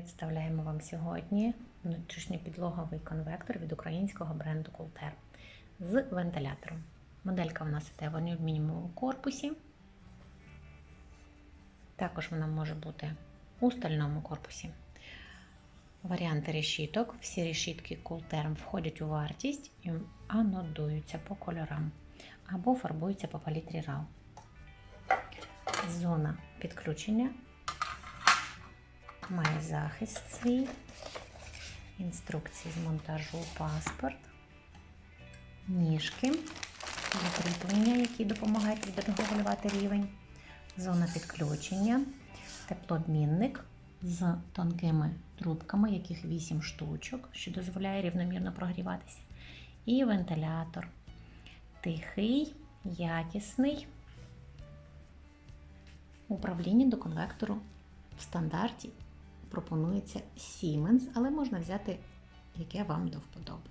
Представляємо вам сьогодні внутрішньопідлоговий конвектор від українського бренду Coulter з вентилятором. Моделька у нас іде в алюмінієвому корпусі. Також вона може бути у стальному корпусі. Варіанти решіток. Всі решітки Coulter входять у вартість і анодуються по кольорам або фарбуються по палітрі RAW. Зона підключення має захист свій, інструкції з монтажу паспорт, ніжки, закріплення, які допомагають відрегулювати рівень, зона підключення, теплообмінник з тонкими трубками, яких 8 штучок, що дозволяє рівномірно прогріватися, і вентилятор. Тихий, якісний. Управління до конвектору в стандарті пропонується Siemens, але можна взяти яке вам до вподоби.